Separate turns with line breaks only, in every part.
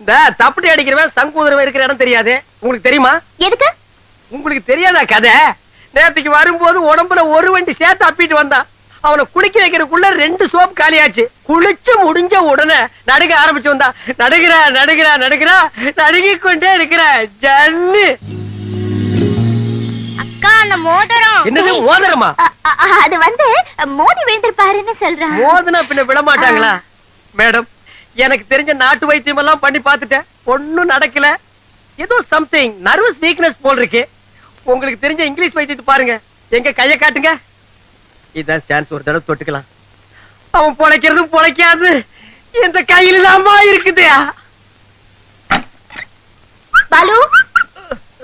இந்த தப்பட்டி அடிக்கிறவன் சங்கூதரவன் இருக்கிற இடம் தெரியாது. உங்களுக்கு தெரியுமா?
எதுக்கு?
உங்களுக்கு தெரியாதா கதை? நேத்துக்கு வரும்போது உடம்புல ஒரு வண்டி சேர்த்து அப்பிட்டு வந்தான். அவனை குளிக்க வைக்கிறதுக்குள்ள ரெண்டு சோப் காலியாச்சு. குளிச்சு முடிஞ்ச உடனே நடுக ஆரம்பிச்சு வந்தா நடுகிறா நடுகிறா நடுகிறா நடுங்கிக் கொண்டே இருக்கிற ஜல்லு
அக்கா அந்த மோதிரம்.
என்னது மோதிரமா?
அது வந்து மோதி விழுந்திருப்பாருன்னு சொல்றான்.
மோதினா பின்ன விட மாட்டாங்களா? மேடம் எனக்கு தெரிஞ்ச நாட்டு வைத்தியம் எல்லாம் பண்ணி பார்த்துட்டேன். ஒண்ணும் நடக்கல. ஏதோ சம்திங் நர்வஸ் வீக்னஸ் போல் இருக்கு. உங்களுக்கு தெரிஞ்ச இங்கிலீஷ் வைத்தியத்தை பாருங்க. எங்க கைய காட்டுங்க. இதான் சான்ஸ் ஒரு தடவை தொட்டுக்கலாம். அவன் பொழைக்கிறதும் பொழைக்காது. இந்த கையில தாமா இருக்குது?
பாலு?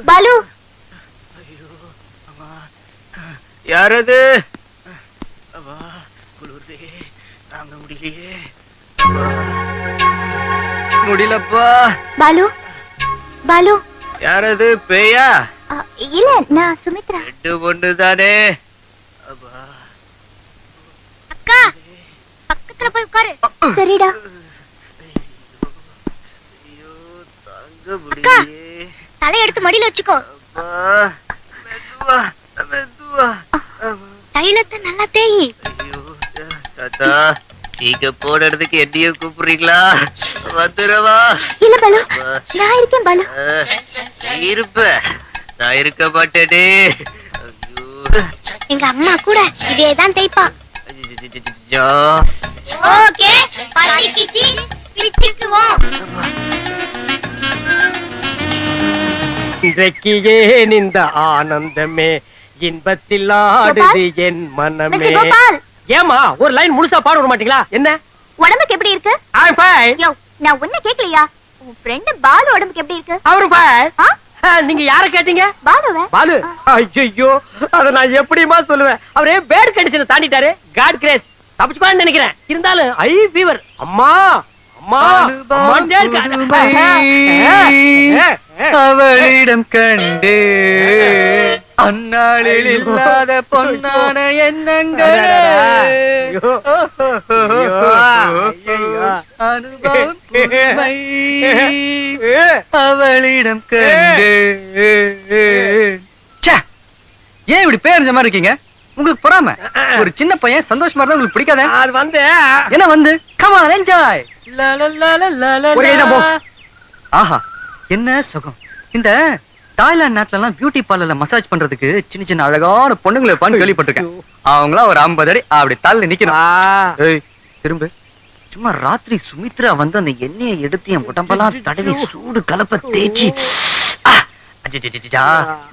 பாலு?
யாரது
குளிர்தே தாங்க முடியலையே.
முடியலப்பா.
பாலு? பாலு?
யாரது பேயா?
இல்ல நான் சுமித்ரா.
ரெண்டு பொண்ணு தானே
அக்கா பக்கத்துல போய் உட்காரு. சரிடா. தலை எடுத்து மடியில வச்சுக்கோ. தைலத்தை நல்லா தேயி.
தாத்தா நீங்க போனதுக்கு என்னையும் கூப்பிடுறீங்களா? வந்துடவா.
இல்ல பாலு. நான் இருக்கேன் பாலு.
இருப்ப. நான் இருக்க மாட்டேனே. ஐயோ.
எங்க அம்மா கூட இதேதான் தேய்ப்பா. ஓகே பத்திக்கிச்சி பிரிச்சுக்குவோம்.
இன்றைக்கு ஏன் இந்த ஆனந்தமே இன்பத்தில் ஆடுது என் மனமே. ஏமா ஒரு லைன் முழுசா பாட விட மாட்டீங்களா? என்ன?
உடம்புக்கு எப்படி இருக்கு?
I'm fine.
யோ நான் உன்ன கேக்கலையா உன் ஃப்ரெண்ட் பாலு உடம்புக்கு எப்படி இருக்கு?
அவரு fine.
ஆ?
ஆ, நீங்க யார கேட்டீங்க?
பாலுவ?
பாலு. ஐயோ அத நான் எப்படிமா சொல்லுவேன்? அவரே பேட் கண்டிஷனை தாண்டிட்டாரு. காட் கிரேஸ் தப்பிச்சுப்பான்னு நினைக்கிறேன். இருந்தாலும் ஐ ஃபீவர் அம்மா அம்மா.
அவளிடம் கண்டு. அந்நாளில் இல்லாத பொன்னான எண்ணங்கள். அனுபவம் அவளிடம் கண்டு. ஏன் இப்படி பேரஞ்ச மாதிரி இருக்கீங்க? உங்களுக்கு பொறாம. ஒரு சின்ன பையன் சந்தோஷமா இருந்தா உங்களுக்கு பிடிக்காத?
அது வந்து.
என்ன வந்து? Come on enjoy. ஆஹா என்ன சுகம். இந்த தாய்லாந்து நாட்டுல எல்லாம் பியூட்டி பார்லர்ல மசாஜ் பண்றதுக்கு சின்ன சின்ன அழகான பொண்ணுங்களை இருப்பான்னு கேள்விப்பட்டிருக்கேன். அவங்களாம் ஒரு ஐம்பது அடி அப்படி தள்ளி நிக்கணும். திரும்ப. சும்மா ராத்திரி சுமித்ரா வந்து அந்த எண்ணெயை எடுத்து என் உடம்பெல்லாம் தடவி சூடு கலப்ப தேய்ச்சி.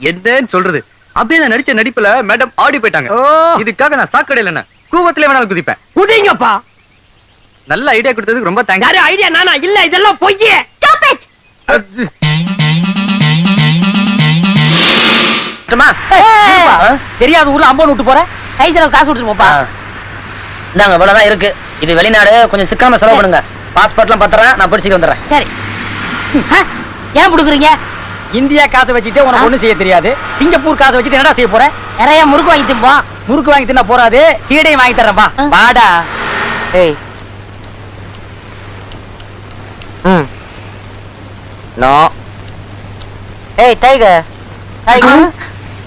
என்னன்னு சொல்றது? அப்படியே நான் நடிச்ச நடிப்புல மேடம் ஆடி போயிட்டாங்க.
ஓ.
இதுக்காக நான் சாக்கடையில என்ன கூவத்திலே வேணாலும் குதிப்பேன்.
குதிங்கப்பா.
நல்ல ஐடியா கொடுத்ததுக்கு ரொம்ப தேங்க்ஸ்
யாரு ஐடியா நானா? இல்ல இதெல்லாம் பொய்யே.
ஸ்டாப் இட்
தெரியாத ஊர்ல அம்பன் விட்டு போற? கை செலவு காசு கொடுத்துட்டு போப்பா. இந்தாங்க இவ்வளவுதான் இருக்கு. இது வெளிநாடு கொஞ்சம் சிக்காம செலவு பண்ணுங்க. பாஸ்போர்ட்லாம் பத்திரம் நான் படிச்சுட்டு வந்துடுறேன். சரி. ஏன் கொடுக்குறீங்க இந்தியா காசை வச்சுட்டு உனக்கு ஒண்ணு செய்ய தெரியாது. சிங்கப்பூர் காசை வச்சுட்டு என்னடா செய்ய போற? நிறைய முறுக்கு வாங்கி திம்போம் முறுக்கு வாங்கி தின்னா போறாது. சீடையும் வாங்கி தர்றேன்பா வாடா. ஏய். ம். நோ. ஏய் டைகர் டைகர்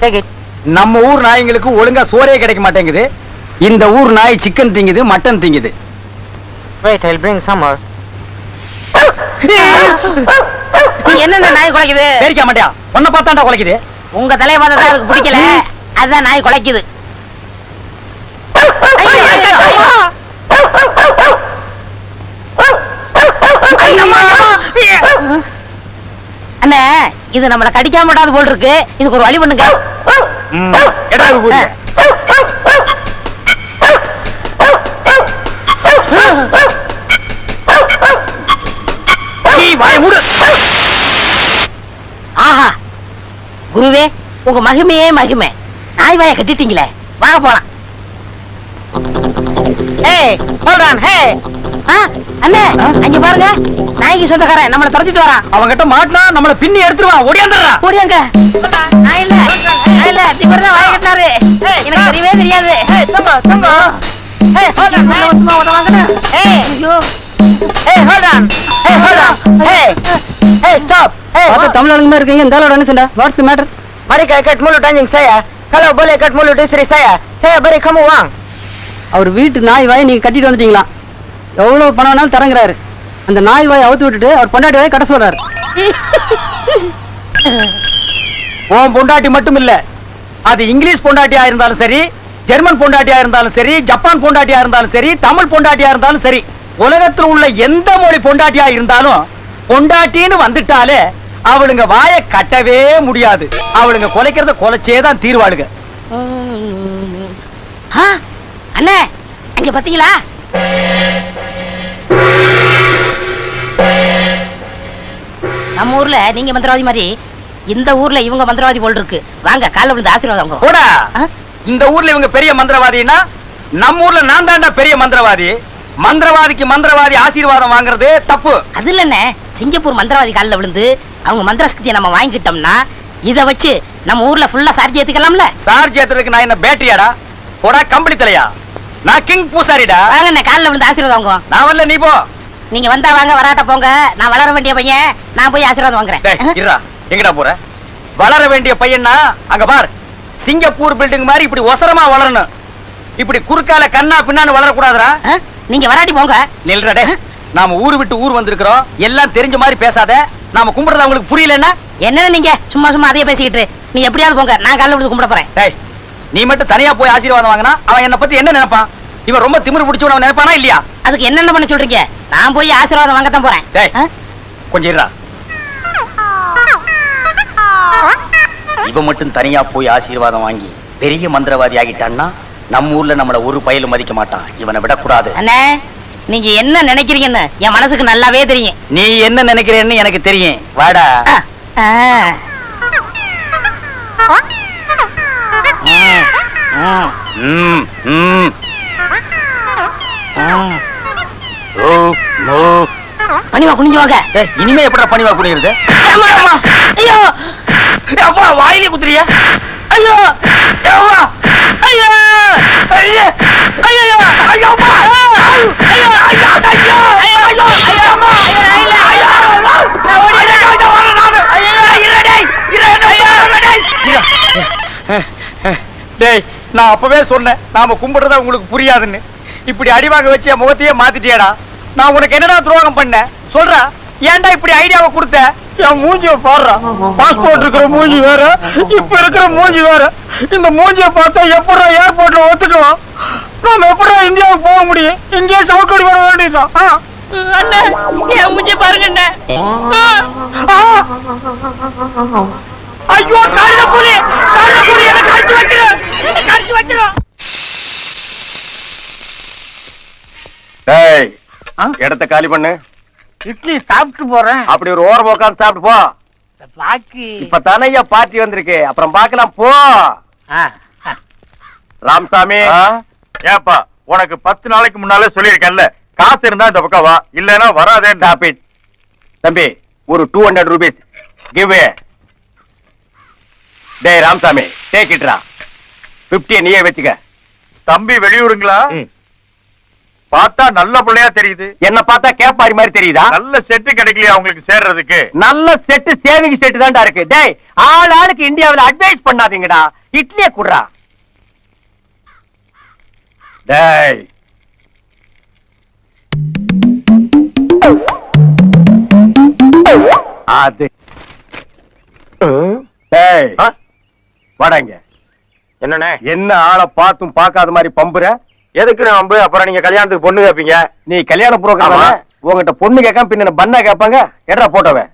டேக் இட் நம்ம ஊர் நாய்ங்களுக்கு ஒழுங்கா சோறே கிடைக்க மாட்டேங்குது. இந்த ஊர் நாய் சிக்கன் திங்குது mutton திங்குது. Wait I bring some more
என்னென்ன நாய் குலைக்குது?
பேரிக்க மாட்டியா உன்னை பார்த்தாண்டா குலைக்குது.
உங்க தலைய பார்த்தா அதுக்கு பிடிக்கல. அதுதான் நாய் குலைக்குது. அண்ணே இது நம்மள கடிக்காம விடாது போல் இருக்கு இதுக்கு ஒரு வழி பண்ணுங்க.
வாயை மூடு
ஆஹா குருவே உங்க மகிமையே மகிமை. நாய் வாய கட்டிட்டீங்களே. வாங்க போலாம். ஏய் hold on hey ஆ, அண்ணே அங்க பாருங்க. நாய்க்கு சொந்தக்காரன் நம்மள துரத்திட்டு வரான்.
அவன்கிட்ட மாட்டினா நம்மள பின்னி எடுத்துருவான் ஓடியாந்துடுறா.
ஓடியாங்க நான் இல்ல நான் இல்ல திவர் தான் வாய கட்டினாரு. எனக்கு தெரியவே தெரியாது. தம்பா தம்பா ஏய் ஹோல்ட் ஆன் நான் சும்மா ஓட வாங்கணும் ஏய். ஐயோ. ஏய் ஹோல்ட் ஆன் ஏய் ஹோல்ட் ஆன் ஏய் ஏய் ஸ்டாப் ஏய்
பார்த்து தமிழ் ஆளுங்க இருக்கீங்க இந்த என்ன சொன்னா what's matter
kay kat mulut anjing saya kalau boleh kat mulut istri saya saya beri kamu uang
அவர் வீட்டு நாய் வாயை நீங்க கட்டிட்டு வந்துட்டீங்களா? எவ்வளவு பணம் வேணாலும் தரங்குறாரு. அந்த நாய் வாயை அவுத்து விட்டுட்டு அவர் பொண்டாட்டி வாயை கட்ட சொல்றாரு.
உன் பொண்டாட்டி மட்டும் இல்ல. அது இங்கிலீஷ் பொண்டாட்டியா இருந்தாலும் சரி ஜெர்மன் பொண்டாட்டியா இருந்தாலும் சரி ஜப்பான் பொண்டாட்டியா இருந்தாலும் சரி தமிழ் பொண்டாட்டியா இருந்தாலும் சரி உலகத்தில் உள்ள எந்த மொழி பொண்டாட்டியா இருந்தாலும் பொண்டாட்டின்னு வந்துட்டாலே அவளுங்க வாயை கட்டவே முடியாது. அவளுங்க கொலைக்கிறத கொலைச்சே தான் தீர்வாளுங்க.
ஆ அண்ணே அங்க பாத்தீங்களா? நம்ம ஊர்ல நீங்க மந்திரவாதி மாதிரி இந்த ஊர்ல இவங்க மந்திரவாதி போல் இருக்கு. வாங்க காலைல விழுந்து ஆசீர்வாதம்.
போடா? இந்த ஊர்ல இவங்க பெரிய மந்திரவாதின்னா நம்ம ஊர்ல நான் தான்டா பெரிய மந்திரவாதி. மந்திரவாதிக்கு மந்திரவாதி ஆசீர்வாதம் வாங்குறது தப்பு.
அது இல்லண்ணே சிங்கப்பூர் மந்திரவாதி காலில் விழுந்து அவங்க மந்திர சக்தியை நம்ம வாங்கிக்கிட்டோம்னா இத வச்சு நம்ம ஊர்ல ஃபுல்லா சார்ஜ் ஏத்துக்கலாம்ல?
சார்ஜ் ஏத்துறதுக்கு நான் என்ன பேட்டரியாடா? போடா கம்பளி தலையா? நான் கிங் பூசாரிடா.
வாங்க அண்ணே காலில் விழுந்து ஆசீர்வாதம் வாங்குவோம்.
நான் வரல நீ போ.
நீங்க வந்தா வாங்க வராட்ட போங்க. நான் வளர வேண்டிய பையன் நான் போய் ஆசீர்வாதம் வாங்குறேன்.
இருடா. எங்கடா போற? வளர வேண்டிய பையனா அங்க பார். சிங்கப்பூர் பில்டிங் மாதிரி இப்படி ஒசரமா வளரணும். இப்படி குறுக்கால கண்ணா பின்னான்னு வளரக்கூடாதுடா?
நீங்க வராட்டி போங்க.
நில்றா டேய். நாம ஊரு விட்டு ஊர் வந்திருக்கிறோம். எல்லாம் தெரிஞ்ச மாதிரி பேசாத. நாம கும்பிடுறது அவங்களுக்கு புரியலன்னா?
என்ன நீங்க? சும்மா சும்மா அதையே பேசிக்கிட்டு நீ எப்படியாவது போங்க. நான் காலைல விழுந்து கும்பிட போறேன்.
டேய் நீ மட்டும் தனியா போய் ஆசீர்வாதம் வாங்கினா அவன் என்ன பத்தி என்ன நினைப்பான்? இவன் ரொம்ப திமிரு பிடிச்சவன் நினைப்பானா இல்லையா?
அதுக்கு என்னென்ன பண்ண சொல்றீங்க? நான் போய் ஆசீர்வாதம் வாங்கத்தான் போறேன்.
டேய். கொஞ்சம் இருடா. இவன் மட்டும் தனியா போய் ஆசீர்வாதம் வாங்கி பெரிய மந்திரவாதி ஆகிட்டான்னா நம்ம ஊர்ல நம்மள ஒரு பயலும் மதிக்க மாட்டான். இவனை விடக்கூடாது.
அண்ணே நீங்க என்ன நினைக்கிறீங்கன்னு என் மனசுக்கு நல்லாவே தெரியும்.
நீ என்ன நினைக்கிறேன்னு எனக்கு தெரியும். வாடா.
பணிவா குனிஞ்சு வாங்க.
இனிமே எப்படா பணிவா
அம்மா. ஐயோ.
அப்பா வாயிலே குத்துறியா?
ஐயோ. ஐயோ.
ஐயே. ஐயோ ஐயோ ஐயோ ஐயோ ஐயோ ஐயோ அம்மா ஐயோ ஐயோ நான் ஓடிறேன் ஐயோ வரேன் நானு ஐயோ இரு டேய் இரு டேய் டேய் நான் அப்பவே சொன்னேன் நாம கும்பிடுறத உங்களுக்கு புரியாதுன்னு. இப்படி அடிவாங்க வச்சு என் முகத்தையே மாத்திட்டியாடா. நான் உனக்கு என்னடா துரோகம் பண்ணேன் சொல்றா ஏன்டா இப்படி ஐடியாவை கொடுத்த? என் மூஞ்சிய பாடுறா. பாஸ்போர்ட் இருக்கிற மூஞ்சி வேற இப்ப இருக்கிற மூஞ்சி வேற. இந்த மூஞ்சிய பார்த்தா எப்படா ஏர்போர்ட்ல ஒத்துக்குவோம் நாம எப்படா இந்தியாவுக்கு போக முடியும்? இங்கேயே சவுக்கடி வர வேண்டியதுதான்.
அண்ணே என் மூஞ்சி பாருங்க.
ஐயோ கழுத புலி கழுத புலி எனக்கு கடிச்சு வச்சிரு. டேய் இடத்த காலி பண்ணு.
இட்லி சாப்பிட்டு போறேன்.
அப்படி ஒரு ஓரம் உட்காந்து சாப்பிட்டு போ.
பாக்கி.
இப்ப தானையா பார்ட்டி வந்திருக்கு. அப்புறம் பார்க்கலாம் போ. ராமசாமி.
ஏப்பா உனக்கு பத்து நாளைக்கு முன்னாலே சொல்லியிருக்கேன்ல. காசு இருந்தா இந்த பக்கம் வா. இல்லைன்னா வராதே.
ஸ்டாப் இட் தம்பி ஒரு டூ ஹண்ட்ரட் ருபீஸ் கிவ் டேய் ராமசாமி டேக் இட்ரா பிப்டியை நீயே வச்சுக்க.
தம்பி வெளியூருங்களா? பார்த்தா நல்ல பிள்ளையா தெரியுது.
என்ன பார்த்தா கேப்பாரி மாதிரி தெரியுதா?
நல்ல செட்டு கிடைக்கலையா உங்களுக்கு சேர்றதுக்கு?
நல்ல செட்டு சேவிங் செட்டு தான்டா இருக்கு. டேய் ஆள் ஆளுக்கு இந்தியாவுல அட்வைஸ் பண்ணாதீங்கடா. இட்லியே குடுறா. டேய். அது. டேய் வாடாங்க
என்னண்ணே?
என்ன ஆளை பார்த்தும் பார்க்காத மாதிரி பம்புற?
எதுக்கு நம்பு அப்புறம் நீங்க கல்யாணத்துக்கு பொண்ணு கேப்பீங்க?
நீ கல்யாண புரோகிராம். உங்ககிட்ட பொண்ணு கேட்காம பின்ன பண்ணா கேட்பாங்க? எடா போட்டவ.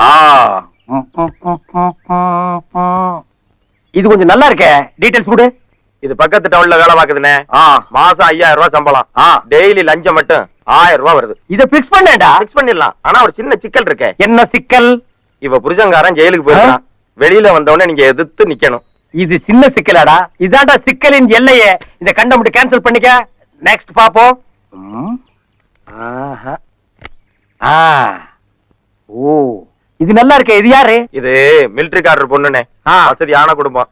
ஆ. இது கொஞ்சம் நல்லா இருக்கே. டீடைல்ஸ் கொடு.
இது பக்கத்து டவுன்ல வேலை பாக்குதுண்ணே
ஆ.
மாசம் ஐயாயிரம் ரூபாய் சம்பளம்.
ஆ.
டெய்லி லஞ்சம் மட்டும் ஆயிரம் ரூபாய் வருது.
இத பிக்ஸ் பண்ணேன்டா.
ஃபிக்ஸ் பண்ணிடலாம். ஆனா ஒரு சின்ன சிக்கல் இருக்கே.
என்ன சிக்கல்?
இவ புருஷங்காரன் ஜெயிலுக்கு போயிருக்கான். வெளியில வந்தவொடனே நீங்க எதிர்த்து நிக்கணும்.
இது சின்ன சிக்கலாடா. இதான்டா சிக்கலின் எல்லையே. இந்த கண்டம் மட்டும் கேன்சல் பண்ணிக்க.
நெக்ஸ்ட் பாப்போம். ஆ. ஓ. இது நல்லா இருக்கே. இது யாரு?
இது மிலிட்டரி காரர் பொண்ணுனே.
ஆ.
வசதியான குடும்பம்.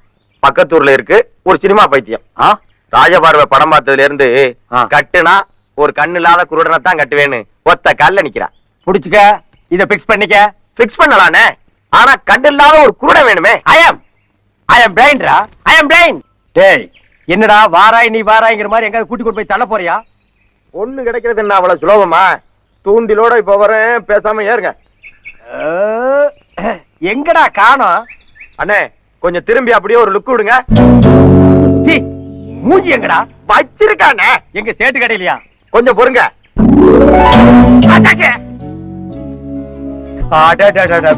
பக்கத்தூர்ல இருக்கு. ஒரு சினிமா பைத்தியம். ராஜபார்வை படம் பார்த்ததுல இருந்து. கட்டுனா ஒரு கண்ணு இல்லாத குருடனை தான் கட்டுவேன்னு ஒத்த கல்ல நிக்கிறா.
புடிச்சுக்க. இத பிக்ஸ் பண்ணிக்க.
பிக்ஸ் பண்ணலானே. ஆனா கண்ணு இல்லாத ஒரு குருடன் வேணுமே.
ஐ அம் ஐ பிளைண்ட்ரா ஐ அம் பிளைண்ட் டேய் என்னடா வாராய் நீ வாராய்ங்கிற மாதிரி எங்க கூட்டி கொண்டு போய் தள்ள போறியா?
ஒண்ணு கிடைக்கிறது என்ன அவ்வளவு சுலபமா? தூண்டிலோட இப்ப வரேன் பேசாம ஏறுங்க.
எங்கடா காணோம்?
அண்ணே கொஞ்சம் திரும்பி அப்படியே ஒரு லுக் விடுங்க.
சீ, மூஞ்சி எங்கடா?
வச்சிருக்கானே.
எங்க சேட்டு கடையிலயா?
கொஞ்சம் பொறுங்க.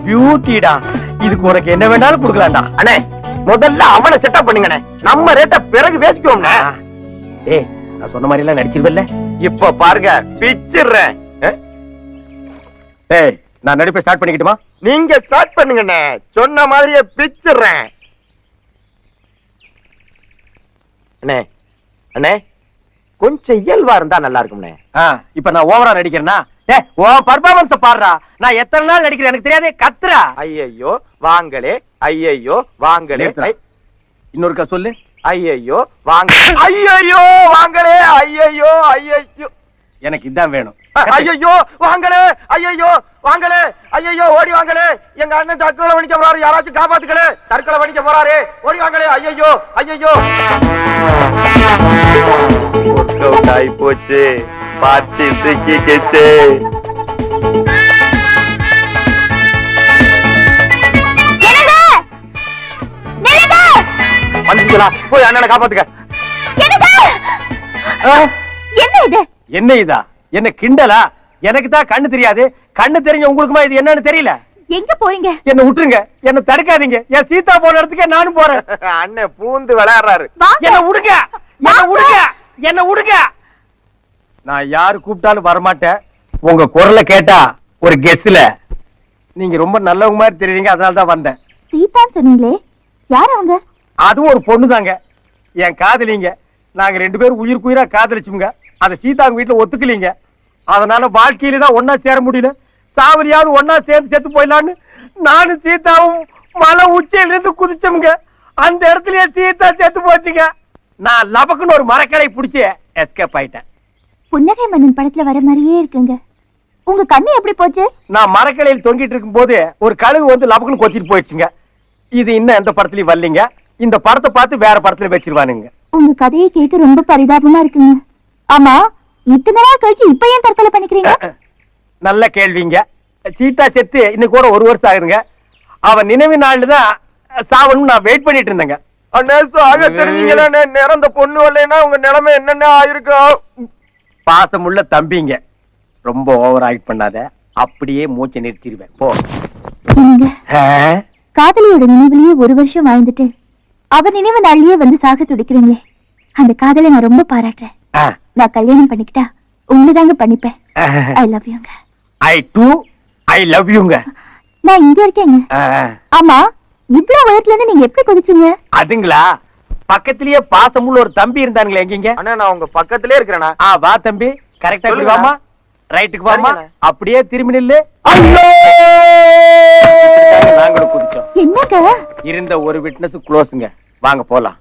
பியூட்டிடா இதுக்கு உனக்கு என்ன வேணாலும் கொடுக்கலாம்டா
அண்ணே முதல்ல அவனை செட்டப் பண்ணுங்கண்ணே நம்ம ரேட்ட பிறகு பேசிக்குவோம்ண்ணே.
ஏய் நான் சொன்ன மாதிரி எல்லாம் நடிச்சிருவல்ல.
இப்ப பாருங்க பிச்சிடுறேன்
ஏய் நான் நடிப்பை ஸ்டார்ட் பண்ணிக்கிட்டுமா?
நீங்க ஸ்டார்ட் பண்ணுங்கண்ணே. சொன்ன மாதிரியே பிச்சிடுறேன் அண்ணே அண்ணே கொஞ்சம் இயல்பா இருந்தா நல்லா இருக்கும்ண்ணே.
இப்ப நான் ஓவரா நடிக்கிறேனா ஏ உன் பர்ஃபார்மன்ஸ் பாடுறா. நான் எத்தனை நாள் நடிக்கிறேன் எனக்கு தெரியாது. கத்துறா.
ஐயையோ வாங்களே. ஐயையோ வாங்களே.
இன்னொருக்கா சொல்லு.
ஐயையோ வாங்க ஐயையோ வாங்களே. ஐயையோ ஐயையோ.
எனக்கு இதான் வேணும்.
ஐயையோ வாங்களே. ஐயையோ வாங்களே. ஐயையோ ஓடி வாங்களே. எங்க அண்ணன் தற்கொலை பண்ணிக்க போறாரு. யாராச்சும் காப்பாத்துக்கலே. தற்கொலை பண்ணிக்க போறாரு. ஓடி வாங்களே. ஐயையோ ஐயையோ. ஒர்க் அவுட் ஆகி போச்சு. சிக்கிக்கிச்சு
என்னங்க நில்லுங்க
வந்துங்களா போய் அண்ணனை காப்பாத்துக்க.
என்ன இது?
என்ன இதா? என்ன கிண்டலா? எனக்கு தான் கண்ணு தெரியாது. கண்ணு தெரிஞ்ச உங்களுக்குமா இது என்னன்னு தெரியல.
எங்க போறீங்க?
என்ன விட்டுருங்க. என்ன தடுக்காதீங்க. என் சீதா போன இடத்துக்கே நானும் போறேன்.
அண்ணன் பூந்து விளையாடுறாரு.
என்ன விடுங்க என்ன விடுங்க என்ன விடுங்க நான் யாரு கூப்பிட்டாலும் வரமாட்டேன். உங்க குரலை கேட்டா ஒரு கெஸ்ல நீங்க ரொம்ப நல்லவங்க மாதிரி தெரியுறீங்க அதனால தான் வந்தேன்.
சீதான் சொன்னீங்களே யார் அவங்க?
அதுவும் ஒரு பொண்ணு தாங்க என் காதலிங்க. நாங்க ரெண்டு பேரும் உயிருக்கு உயிரா காதலிச்சுங்க அத சீதாங்க வீட்டுல ஒத்துக்கலீங்க. அதனால வாழ்க்கையில தான் ஒன்னா சேர முடியல. சாவரியாவது ஒன்னா சேர்ந்து செத்து போயிடலான்னு நானும் சீதாவும் மலை உச்சியில இருந்து குதிச்சோம்ங்க. அந்த இடத்துலயே சீதா செத்து போச்சுங்க. நான் லபக்குன்னு ஒரு மரக்கடை பிடிச்சி எஸ்கேப் ஆயிட்டேன்.
புன்னகை மன்னன் படத்துல வர மாதிரியே இருக்குங்க. உங்க கண்ணு எப்படி போச்சு?
நான் மரக்கடையில் தொங்கிட்டு இருக்கும் போது ஒரு கழுகு வந்து லபக்குன்னு கொத்திட்டு போயிடுச்சுங்க. இது இன்னும் எந்த படத்துலயும் வரலீங்க. இந்த படத்தை பார்த்து வேற படத்துல வச்சிருவானுங்க.
உங்க கதையை கேட்க ரொம்ப பரிதாபமா இருக்குங்க. ஆமா இத்தனை நாள் கழிச்சு இப்ப ஏன் தற்கொலை பண்ணிக்கிறீங்க?
நல்ல கேள்விங்க. சீதா செத்து இன்னைக்கு கூட ஒரு வருஷம் ஆகுதுங்க. அவன் நினைவு நாள்ல தான் சாவணும் நான் வெயிட் பண்ணிட்டு இருந்தேங்க.
அண்ணே சாக தெரிஞ்சீங்களா நிறந்த பொண்ணு வரலைன்னா உங்க நிலைமை என்னென்ன ஆயிருக்கும்?
பாசமுள்ள தம்பிங்க. ரொம்ப ஓவர் ஆக்ட் பண்ணாத. அப்படியே மூச்சை நிறுத்திடுவேன். போ?
காதலியோட நினைவுலயே ஒரு வருஷம் வாழ்ந்துட்டு அவ நினைவு நாள்லயே வந்து சாக துடிக்கிறீங்களே. அந்த காதலை நான் ரொம்ப பாராட்டுறேன். நான் கல்யாணம் பண்ணிக்கிட்டா உண்மைதாங்க பண்ணிப்பேன். ஐ லவ் யூங்க
ஐ டூ ஐ லவ் யூங்க
நான் இங்க இருக்கேங்க. ஆமா இவ்வளவு உயரத்துல இருந்து நீங்க எப்படி குதிச்சீங்க?
அதுங்களா? பக்கத்திலேயே பாசமுள்ள ஒரு தம்பி இருந்தானுங்களே எங்கீங்க
அண்ணா நான் உங்க பக்கத்திலே இருக்கிறேனா?
ஆ வா தம்பி. கரெக்டா. வாமா ரைட்டுக்கு வாமா. அப்படியே திரும்பி நில்லு. ஐயோ! நாங்களும் குதிச்சோம்
என்னங்க?
இருந்த ஒரு விட்னஸ் க்ளோஸ்ங்க வாங்க போலாம்.